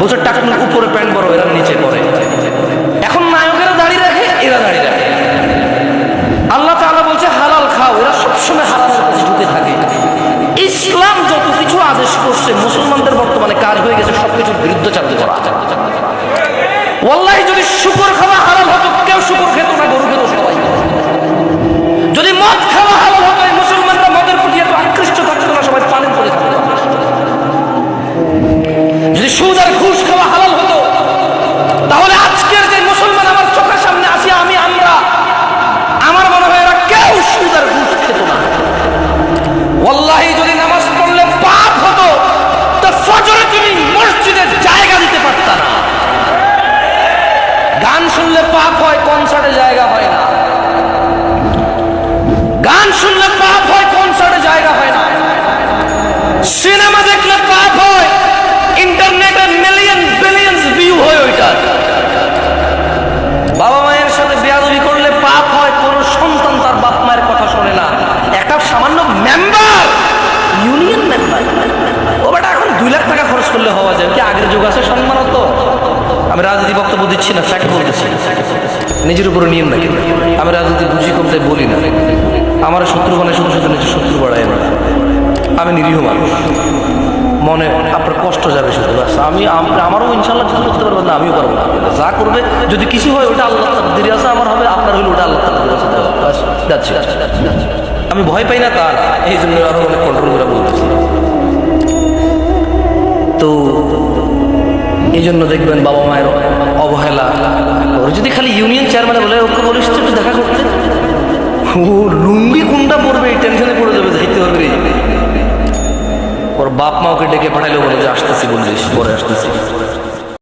বলছে টাকুন উপরে প্যান্ট বড় এরা নিচে পরে। এখন নায়কেরা দাঁড়িয়ে রাখে, এরা দাঁড়িয়ে রাখে। আল্লাহ তাআলা বলছে, হালাল খাও। এরা সবসময় হালাল ঢুকে থাকে। ইসলাম যত কিছু আদেশ করছে, মুসলমানদের বর্তমানে কাজ হয়ে গেছে, সবকিছুর বিরুদ্ধ চালু করা ওয়াল্লাহি যদি শুকর খাওয়া হারাম হয়, কনসার্টে জায়গা হয় না। গান শুনলে পাপ হয়, কনসার্টে জায়গা হয় না। সিনেমা দেখলে পাপ হয়, ইন্টারনেটে মিলিয়ন বিলিয়ন্স ভিউ হয় ওইটা। বাবা মায়ের সাথে বেয়াদবি করলে পাপ হয়, কোন সন্তান তার বাপ মায়ের কথা শোনে না। একটা সামান্য মেম্বার ইউনিয়ন মেম্বার ও বেটা, এখন দুই লাখ টাকা খরচ করলে হওয়া যায়। কি আগের যুগ আছে সম্মান? আমি রাজনীতি বক্তব্য দিচ্ছি না ফ্যাক্ট বলতেছি। নিজের উপরে নিয়ম নাকি? আমি রাজনীতি বুঝি কমতে বলি না। আমার শত্রু মানে শুধু শুধু নিজের শত্রু বাড়ায় না আমি নিরীহ মানুষ। মনে আপনার কষ্ট যাবে শুধু, ব্যাস। আমি আমারও ইনশাল্লাহ কিছু করতে পারবেন না, আমিও পারব না। যা করবে, যদি কিছু হয়, ওটা আল্লাহ তাকদিরে আছে, আমার হবে, আপনার হইলে ওটা আল্লাহ তাকদিরে আছে। আমি ভয় পাই না তার, এই জন্য আরও অনেক কন্ট্রোল করে এই জন্য দেখবেন বাবা মায়ের অবহেলা। ওর যদি খালি ইউনিয়ন চেয়ারম্যানে বলে, ওকে বলিস তো দেখা করতে। ও, লুঙ্গি কোনটা পড়বে টেনশনে পড়ে যাবে যাইতে হবে ওর বাপ মা ওকে ডেকে পাঠাইলে বলে যে, আসতেছি বললিস পরে আসতেছি।